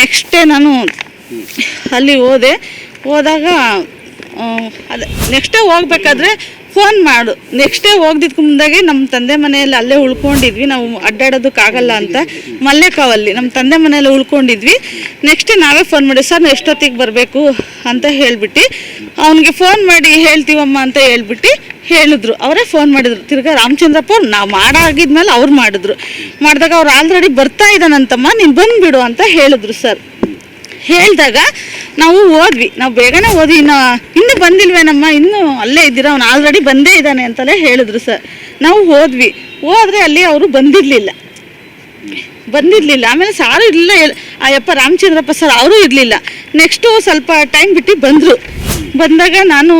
Next day ನಾನು ಅಲ್ಲಿ ಹೋದೆ. ಹೋದಾಗ ಅದೇ ನೆಕ್ಸ್ಟ್ ಡೇ ಹೋಗ್ಬೇಕಾದ್ರೆ ಫೋನ್ ಮಾಡು. ನೆಕ್ಸ್ಟ್ ಡೇ ಮುಂದಾಗೆ ನಮ್ಮ ತಂದೆ ಮನೆಯಲ್ಲಿ ಅಲ್ಲೇ ಉಳ್ಕೊಂಡಿದ್ವಿ. ನಾವು ಅಡ್ಡಾಡೋದಕ್ಕಾಗಲ್ಲ ಅಂತ ಮಲ್ಲೇಕಾವಲ್ಲಿ ನಮ್ಮ ತಂದೆ ಮನೆಯಲ್ಲಿ ಉಳ್ಕೊಂಡಿದ್ವಿ. ನೆಕ್ಸ್ಟ್ ನಾವೇ ಫೋನ್ ಮಾಡಿ, ಸರ್ ಎಷ್ಟೊತ್ತಿಗೆ ಬರಬೇಕು? ಅಂತ ಹೇಳ್ಬಿಟ್ಟು, ಅವನಿಗೆ ಫೋನ್ ಮಾಡಿ ಹೇಳ್ತೀವಮ್ಮ ಅಂತ ಹೇಳ್ಬಿಟ್ಟು ಹೇಳಿದ್ರು. ಅವರೇ ಫೋನ್ ಮಾಡಿದ್ರು. ತಿರ್ಗಾ ರಾಮಚಂದ್ರಪ್ಪ ನಾವು ಮಾಡಾಗಿದ್ಮೇಲೆ ಅವ್ರು ಮಾಡಿದ್ರು. ಮಾಡಿದಾಗ ಅವ್ರು ಆಲ್ರೆಡಿ ಬರ್ತಾ ಇದ್ದಾನಂತಮ್ಮ, ನೀನು ಬಂದುಬಿಡು ಅಂತ ಹೇಳಿದ್ರು, ಸರ್. ಹೇಳಿದಾಗ ನಾವು ಹೋದ್ವಿ. ನಾವು ಬೇಗನೆ ಹೋದ್ವಿ. ಇನ್ನು ಇನ್ನೂ ಬಂದಿಲ್ವೇನಮ್ಮ ಇನ್ನೂ ಅಲ್ಲೇ ಇದ್ದೀರ? ಅವ್ನು ಆಲ್ರೆಡಿ ಬಂದೇ ಇದ್ದಾನೆ ಅಂತಲೇ ಹೇಳಿದ್ರು ಸರ್ ನಾವು ಹೋದ್ವಿ. ಹೋದರೆ ಅಲ್ಲಿ ಅವರು ಬಂದಿರಲಿಲ್ಲ. ಬಂದಿರಲಿಲ್ಲ. ಆಮೇಲೆ ಸಾರು ಇರಲಿಲ್ಲ. ಆ ಯಪ್ಪ ರಾಮಚಂದ್ರಪ್ಪ ಸರ್ ಅವರು ಇರಲಿಲ್ಲ. ನೆಕ್ಸ್ಟು ಸ್ವಲ್ಪ ಟೈಮ್ ಬಿಟ್ಟು ಬಂದರು. ಬಂದಾಗ ನಾನು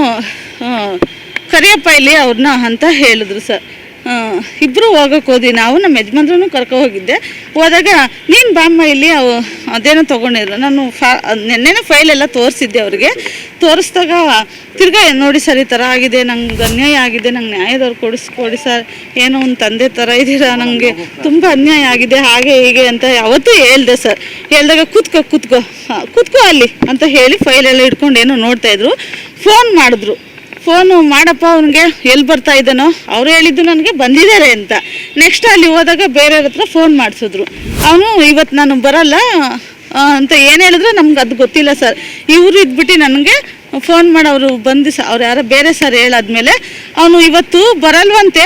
ಕರಿಯಪ್ಪ ಇಲ್ಲಿ ಅವ್ರನ್ನ ಅಂತ ಹೇಳಿದ್ರು ಸರ್ ಇಬ್ಬರು ಹೋಗಕ್ಕೆ ಹೋದ್ವಿ. ನಾವು ನಮ್ಮ ಯಜಮಾನ್ರೂ ಕರ್ಕೊ ಹೋಗಿದ್ದೆ. ಹೋದಾಗ, ನೀನು ಬಾಮ್ಮ, ಇಲ್ಲಿ ಅವು, ಅದೇನೋ ತೊಗೊಂಡಿದ್ರು. ನಾನು ಫಾ, ನೆನ್ನೆನೇ ಫೈಲ್ ಎಲ್ಲ ತೋರಿಸಿದ್ದೆ ಅವ್ರಿಗೆ. ತೋರಿಸ್ದಾಗ, ತಿರ್ಗಾ, ನೋಡಿ ಸರ್, ಈ ಥರ ಆಗಿದೆ. ನಂಗೆ ಅನ್ಯಾಯ ಆಗಿದೆ. ನಂಗೆ ನ್ಯಾಯದವ್ರು ಕೊಡಿಸ್ಕೊಡಿ ಸರ್. ಏನೋ ಒಂದು ತಂದೆ ಥರ ಇದ್ದೀರಾ? ನನಗೆ ತುಂಬ ಅನ್ಯಾಯ ಆಗಿದೆ. ಹಾಗೆ, ಹೀಗೆ ಅಂತ ಯಾವತ್ತೂ ಹೇಳ್ದೆ ಸರ್. ಹೇಳ್ದಾಗ, ಕೂತ್ಕೋ ಕೂತ್ಕೋ. ಕೂತ್ಕೋ ಅಲ್ಲಿ ಅಂತ ಹೇಳಿ ಫೈಲೆಲ್ಲ ಇಟ್ಕೊಂಡು ಏನೋ ನೋಡ್ತಾಯಿದ್ರು ಫೋನ್ ಮಾಡಿದ್ರು. ಫೋನು ಮಾಡಪ್ಪ ಅವನಿಗೆ, ಎಲ್ಲಿ ಬರ್ತಾ ಇದ್ದಾನೋ, ಅವ್ರು ಹೇಳಿದ್ದು ನನಗೆ ಬಂದಿದ್ದಾರೆ ಅಂತ. ನೆಕ್ಸ್ಟ್ ಅಲ್ಲಿ ಹೋದಾಗ ಬೇರೆಯವ್ರ ಹತ್ರ ಫೋನ್ ಮಾಡಿಸಿದ್ರು. ಅವನು ಇವತ್ತು ನಾನು ಬರಲ್ಲ ಅಂತ ಏನು ಹೇಳಿದ್ರೆ ನಮ್ಗೆ ಅದು ಗೊತ್ತಿಲ್ಲ ಸರ್. ಇವರು ಇದ್ಬಿಟ್ಟು ನನಗೆ ಫೋನ್ ಮಾಡಿ, ಅವರು ಬಂದು ಅವ್ರು ಯಾರೋ ಬೇರೆ ಸರ್ ಹೇಳಾದ್ಮೇಲೆ ಅವನು ಇವತ್ತು ಬರಲ್ವಂತೆ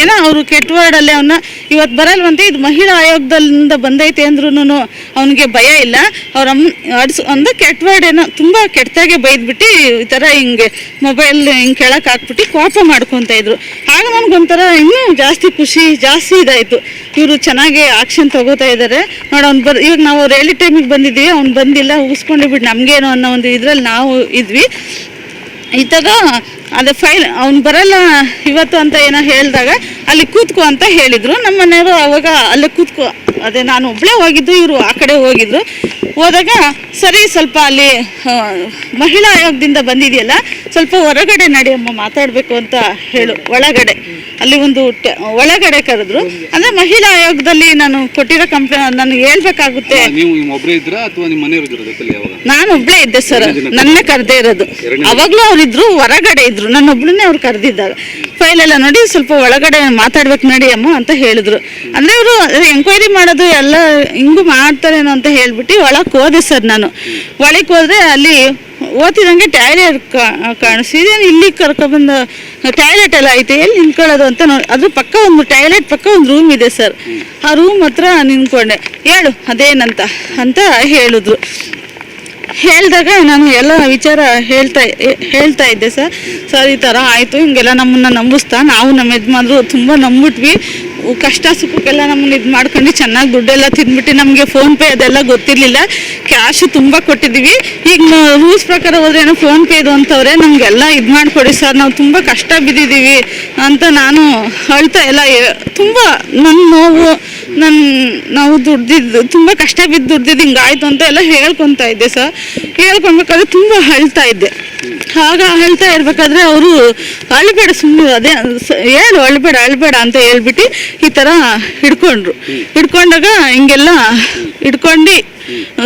ಏನೋ ಅವರು ಕೆಟ್ಟ ವರ್ಡಲ್ಲೇ ಅವನ್ನ ಇವತ್ತು ಬರಲ್ವಂತೆ, ಇದು ಮಹಿಳಾ ಆಯೋಗದಿಂದ ಬಂದೈತೆ ಅಂದ್ರೂ ಅವನಿಗೆ ಭಯ ಇಲ್ಲ. ಅವ್ರ ಅಮ್ಮ ಅಡ್ಸ್ ಒಂದು ಕೆಟ್ಟ ವರ್ಡ್ ಏನೋ ತುಂಬ ಕೆಟ್ಟದಾಗೆ ಬೈದ್ಬಿಟ್ಟು ಈ ಥರ ಹಿಂಗೆ ಮೊಬೈಲ್ ಹಿಂಗೆ ಕೆಳಕ್ಕೆ ಹಾಕ್ಬಿಟ್ಟು ಕೋಪ ಮಾಡ್ಕೊತಾ ಇದ್ರು. ಆಗ ನನಗೊಂಥರ ಇನ್ನೂ ಜಾಸ್ತಿ ಖುಷಿ, ಜಾಸ್ತಿ ಇದಾಯಿತು. ಇವರು ಚೆನ್ನಾಗಿ ಆಕ್ಷನ್ ತಗೋತಾ ಇದ್ದಾರೆ ನೋಡಿ ಅವ್ನು ಬರ್ ಇವಾಗ ನಾವು ರೇಲಿ ಟೈಮಿಗೆ ಬಂದಿದ್ದೀವಿ, ಅವ್ನು ಬಂದಿಲ್ಲ, ಉಗಿಸ್ಕೊಂಡು ಬಿಟ್ಟು ನಮಗೇನು ಅನ್ನೋ ಒಂದು ಇದ್ರಲ್ಲಿ ನಾವು ಇದ್ವಿ. ಇದ್ದಾಗ ಅದೇ ಫೈಲ್ ಅವ್ನು ಬರಲ್ಲ ಇವತ್ತು ಅಂತ ಏನೋ ಹೇಳಿದಾಗ ಅಲ್ಲಿ ಕೂತ್ಕೋ ಅಂತ ಹೇಳಿದರು. ನಮ್ಮ ಮನೆಯವರು ಅವಾಗ ಅಲ್ಲೇ ಕೂತ್ಕೋ, ಅದೇ ನಾನು ಒಬ್ಬಳೇ ಹೋಗಿದ್ದು, ಇವರು ಆ ಕಡೆ ಹೋಗಿದ್ರು. ಹೋದಾಗ ಸರಿ ಸ್ವಲ್ಪ ಅಲ್ಲಿ ಮಹಿಳಾ ಆಯೋಗದಿಂದ ಬಂದಿದೆಯಲ್ಲ ಸ್ವಲ್ಪ ಹೊರಗಡೆ ನಡಿಯಮ್ಮ ಮಾತಾಡಬೇಕು ಅಂತ ಹೇಳು. ಒಳಗಡೆ. ಅಲ್ಲಿ ಒಂದು ಒಳಗಡೆ ಕರೆದ್ರು. ಅಂದ್ರೆ ಮಹಿಳಾ ಆಯೋಗದಲ್ಲಿ ನಾನು ಕೊಟ್ಟಿರೋ ಕಂಪ್ಲೇಂಟ್ ನಾನು ಹೇಳ್ಬೇಕಾಗುತ್ತೆ. ನಾನು ಒಬ್ಳೇ ಇದ್ದೆ ಸರ್. ನನ್ನ ಕರೆದೇ ಇರೋದು. ಅವಾಗ್ಲೂ ಅವ್ರಿದ್ರು ಹೊರಗಡೆ ಇದ್ರು. ನನ್ನ ಒಬ್ಳನ್ನೇ ಅವ್ರು ಕರೆದಿದ್ದಾಗ ಫೈಲ್ ಎಲ್ಲ ನೋಡಿ ಸ್ವಲ್ಪ ಒಳಗಡೆ ಮಾತಾಡ್ಬೇಕು ನಡಿ ಅಮ್ಮ ಅಂತ ಹೇಳಿದ್ರು. ಅಂದ್ರೆ ಇವರು ಎಂಕ್ವೈರಿ ಮಾಡೋದು ಎಲ್ಲ ಹಿಂಗೂ ಮಾಡ್ತಾರೇನೋ ಅಂತ ಹೇಳ್ಬಿಟ್ಟು ಒಳಗೆ ಹೋದೆ ಸರ್ ನಾನು. ಒಳಗೆ ಹೋದ್ರೆ ಅಲ್ಲಿ ಓದ್ತಿದಂಗೆ ಟಾಯ್ಲೆಟ್ ಕಾಣಿಸಿದೆ ಇಲ್ಲಿ ಕರ್ಕೊಬಂದು ಟಾಯ್ಲೆಟ್ ಎಲ್ಲ ಐತೆ? ಎಲ್ಲಿ ನಿಂತ್ಕೊಳ್ಳೋದು ಅಂತ ನೋಡಿ ಅದ್ರ ಪಕ್ಕ ಒಂದು ಟಾಯ್ಲೆಟ್, ಪಕ್ಕ ಒಂದು ರೂಮ್ ಇದೆ ಸರ್. ಆ ರೂಮ್ ಹತ್ರ ನಿಂತ್ಕೊಂಡೆ. ಹೇಳು, ಅದೇನಂತ? ಅಂತ ಹೇಳಿದ್ರು. ಹೇಳಿದಾಗ ನಾನು ಎಲ್ಲ ವಿಚಾರ ಹೇಳ್ತಾ ಹೇಳ್ತಾ ಇದ್ದೆ ಸರ್. ಸರ್, ಈ ಥರ ಆಯಿತು, ಹಿಂಗೆಲ್ಲ ನಮ್ಮನ್ನು ನಂಬಿಸ್ತಾ, ನಾವು ನಮ್ಮ ಯಜಮಾನ್ರು ತುಂಬ ನಂಬಿಟ್ವಿ. ಕಷ್ಟ ಸುಖಕ್ಕೆಲ್ಲ ನಮ್ಮನ್ನ ಇದು ಮಾಡ್ಕೊಂಡು ಚೆನ್ನಾಗಿ ದುಡ್ಡೆಲ್ಲ ತಿಂದ್ಬಿಟ್ಟು ನಮಗೆ ಫೋನ್ಪೇ ಅದೆಲ್ಲ ಗೊತ್ತಿರಲಿಲ್ಲ. ಕ್ಯಾಶು ತುಂಬ ಕೊಟ್ಟಿದ್ದೀವಿ. ಈಗ ರೂಲ್ಸ್ ಪ್ರಕಾರ ಹೋದ್ರೆ ಏನೋ ಫೋನ್ಪೇ ಇದು ಅಂತವ್ರೆ ನಮಗೆಲ್ಲ ಇದು ಮಾಡಿಕೊಡಿ ಸರ್ ನಾವು ತುಂಬ ಕಷ್ಟ ಬಿದ್ದಿದ್ದೀವಿ ಅಂತ ನಾನು ಅಳ್ತಾ ಎಲ್ಲ ತುಂಬ ನನ್ನ ನೋವು ನನ್ನ ನಾವು ದುಡ್ದಿದ್ದು ತುಂಬ ಕಷ್ಟ ಬಿದ್ದು ದುಡ್ದಿದ್ದು ಹಿಂಗಾಯ್ತು ಅಂತ ಎಲ್ಲ ಹೇಳ್ಕೊತಾ ಇದ್ದೆ ಸರ್ ಹೇಳ್ಕೊಬೇಕಾದ್ರೆ ತುಂಬ ಅಳ್ತಾ ಇದ್ದೆ. ಆಗ ಹೇಳ್ತಾ ಇರ್ಬೇಕಾದ್ರೆ ಅವರು ಅಳ್ಬೇಡ ಸುಮ್ಮನೆ ಅದೇ ಹೇಳು ಅಳ್ಬೇಡ ಅಳ್ಬೇಡ ಅಂತ ಹೇಳ್ಬಿಟ್ಟು ಈ ಥರ ಹಿಡ್ಕೊಂಡ್ರು. ಹಿಡ್ಕೊಂಡಾಗ ಹಿಂಗೆಲ್ಲ ಹಿಡ್ಕೊಂಡು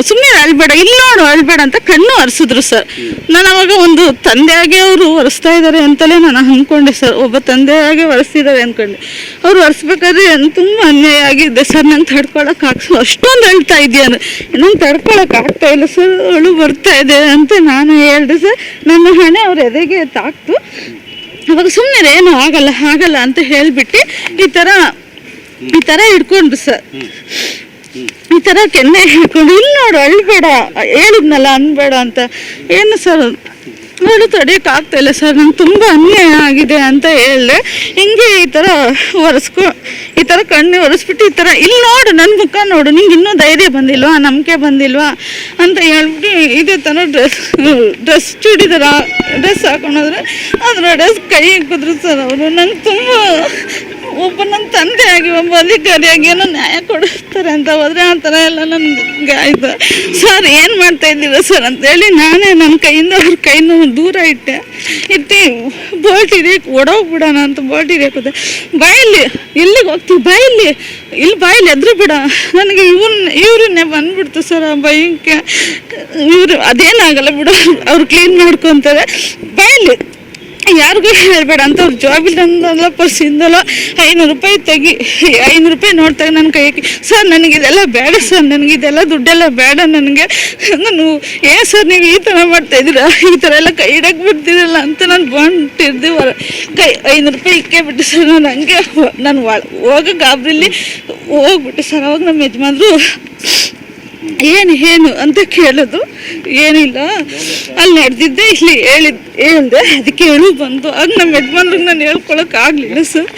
ಸುಮ್ಮನೆ ಅಳ್ಬೇಡ, ಇಲ್ಲಿ ನೋಡು ಅಳ್ಬೇಡ ಅಂತ ಕಣ್ಣು ಒರೆಸಿದ್ರು ಸರ್. ನಾನು ಅವಾಗ ಒಂದು ತಂದೆಯಾಗಿ ಅವರು ಒರೆಸ್ತಾ ಇದ್ದಾರೆ ಅಂತಲೇ ನಾನು ಅಂದ್ಕೊಂಡೆ ಸರ್. ಒಬ್ಬ ತಂದೆಯಾಗೆ ಒರೆಸ್ತಿದ್ದಾರೆ ಅಂದ್ಕೊಂಡೆ ಅವ್ರು ಒರೆಸ್ಬೇಕಾದ್ರೆ ತುಂಬ ಅನ್ಯಾಯ ಆಗಿದೆ ಸರ್. ನಂಗೆ ತಡ್ಕೊಳಕ್ಕೆ ಆಗ ಅಷ್ಟೊಂದು ಅಳ್ತಾ ಇದೆಯಾ ನಂಗೆ ತಡ್ಕೊಳಕ್ಕೆ ಆಗ್ತಾ ಇಲ್ಲ ಸರ್. ಅಳು ಬರ್ತಾ ಇದೆ ಅಂತ ನಾನು ಹೇಳಿದೆ ಸರ್. ನನ್ನ ಹಣೆ ಅವ್ರ ಎದೆಗೆ ತಾಕ್ತು. ಅವಾಗ ಸುಮ್ಮನೆ ಏನು ಆಗಲ್ಲ ಆಗಲ್ಲ ಅಂತ ಹೇಳ್ಬಿಟ್ಟು ಈ ಥರ ಈ ಥರ ಹಿಡ್ಕೊಂಡ್ರು ಸರ್. ಈ ಥರ ಕೆನ್ನೆ ಹಿಡ್ಕೊಂಡು, ಇಲ್ಲಿ ನೋಡು, ಅಳ್ಬೇಡ, ಹೇಳಿದ್ನಲ್ಲ, ಅನ್ಬೇಡ ಅಂತ. ಏನು ಸರ್? ನೋಡು ತಡೆಯಕ್ಕೆ ಆಗ್ತಾ ಇಲ್ಲ ಸರ್, ನಂಗೆ ತುಂಬ ಅನ್ಯಾಯ ಆಗಿದೆ ಅಂತ ಹೇಳಿದೆ. ಹಿಂಗೆ ಈ ಥರ ಒರೆಸ್ಕೊ, ಈ ಥರ ಕಣ್ಣು ಒರೆಸ್ಬಿಟ್ಟು ಈ ಥರ ಇಲ್ಲಿ ನೋಡು ನನ್ನ ಮುಖ ನೋಡು, ನಿಂಗೆ ಇನ್ನೂ ಧೈರ್ಯ ಬಂದಿಲ್ವಾ, ನಂಬಿಕೆ ಬಂದಿಲ್ವಾ ಅಂತ ಹೇಳ್ಬಿಟ್ಟು ಇದೇ ಥರ ಡ್ರೆಸ್ ಡ್ರೆಸ್ ಚೂಡಿದಾರ, ಡ್ರೆಸ್ ಹಾಕೊಂಡೋದ್ರೆ ಅದರ ಡ್ರೆಸ್ ಕೈ ಹಾಕಿದ್ರು ಸರ್ ಅವರು. ನಂಗೆ ತುಂಬ ಒಬ್ಬ ನನ್ನ ತಂದೆ ಆಗಿ ಒಬ್ಬ ಅಧಿಕಾರಿಯಾಗಿ ಏನೋ ನ್ಯಾಯ ಕೊಡಿಸ್ತಾರೆ ಅಂತ ಹೋದ್ರೆ ಆ ಥರ ಎಲ್ಲ ನನಗೆ ಆಯ್ತು. ಸರ್, ಏನು ಮಾಡ್ತಾ ಇದ್ದೀರ ಸರ್ ಅಂತೇಳಿ ನಾನೇ ನನ್ನ ಕೈಯಿಂದ ಅವ್ರ ಕೈನ ದೂರ ಇಟ್ಟೆ. ಇಟ್ಟು ಬೋಲ್ಟ್ ಹಿಡಿಯಕ್ಕೆ ಓಡೋಗ್ಬಿಡೋಣ ಅಂತ ಬೋಲ್ಟ್ ಹಿಡಿಯಕ್ಕೆ ಹೋದೆ ಬಾಯಲ್ಲಿ ಇಲ್ಲಿಗೆ ಹೋಗ್ತೀವಿ ಬಾಯಲ್ಲಿ ಇಲ್ಲಿ ಬಾಯಲ್ಲಿ ಎದ್ರು ಬಿಡ. ನನಗೆ ಇವ್ರನ್ನ ಇವ್ರನ್ನೇ ಬಂದ್ಬಿಡ್ತು ಸರ್ ಆ ಭಯಕ್ಕೆ. ಇವರು ಅದೇನಾಗಲ್ಲ ಬಿಡು, ಅವ್ರು ಕ್ಲೀನ್ ಮಾಡ್ಕೊತಾರೆ. ಬಾಯಲ್ಲಿ ಯಾರಿಗೂ ಹೇಳ್ಬೇಡ ಅಂತ ಅವ್ರ ಪರ್ಸ್ ಇಂದಲ್ಲ ಐನೂರು ರೂಪಾಯಿ ತೆಗಿ, ಐನೂರು ರೂಪಾಯಿ ನೋಡ್ತಾಗ ನನ್ನ ಕೈಗೆ. ಸರ್, ನನಗೆ ಇದೆಲ್ಲ ಬೇಡ, ಸರ್, ನನಗೆ ಇದೆಲ್ಲ ದುಡ್ಡೆಲ್ಲ ಬೇಡ, ನನಗೆ ನಾನು, ಏ, ಸರ್, ನೀವು ಈ ಥರ ಮಾಡ್ತಾ ಇದ್ದೀರಾ? ಈ ಥರ ಎಲ್ಲ ಕೈ ಇಡಕ್ಕೆ ಬಿಡ್ತಿರಲ್ಲ ಅಂತ ನಾನು ಬಂಟಿರ್ದು ಹೊರ ಕೈ, ಐನೂರು ರೂಪಾಯಿ ಇಕ್ಕೇ ಬಿಟ್ಟು ಸರ್, ನಾನು ಹಂಗೆ, ನಾನು ಹೋಗ ಗಾಬರಿಲಿ ಹೋಗ್ಬಿಟ್ಟೆ ಸರ್, ಅವಾಗ ನಮ್ಮ ಯಜಮಾನ್ರು ಏನು ಏನು ಅಂತ ಕೇಳೋದು ಏನಿಲ್ಲ. ಅಲ್ಲಿ ನಡೆದಿದ್ದೆ, ಇಲ್ಲಿ ಹೇಳಿದ್, ಹೇಳ್ದೆ, ಅದಕ್ಕೆ ಹೇಳು ಬಂತು ಅದು ನಮ್ಮ ಯಜಮಾನ್ರಿಗೆ ನಾನು ಹೇಳ್ಕೊಳಕ್ಕೆ ಆಗಲಿಲ್ಲ, ಸರ್.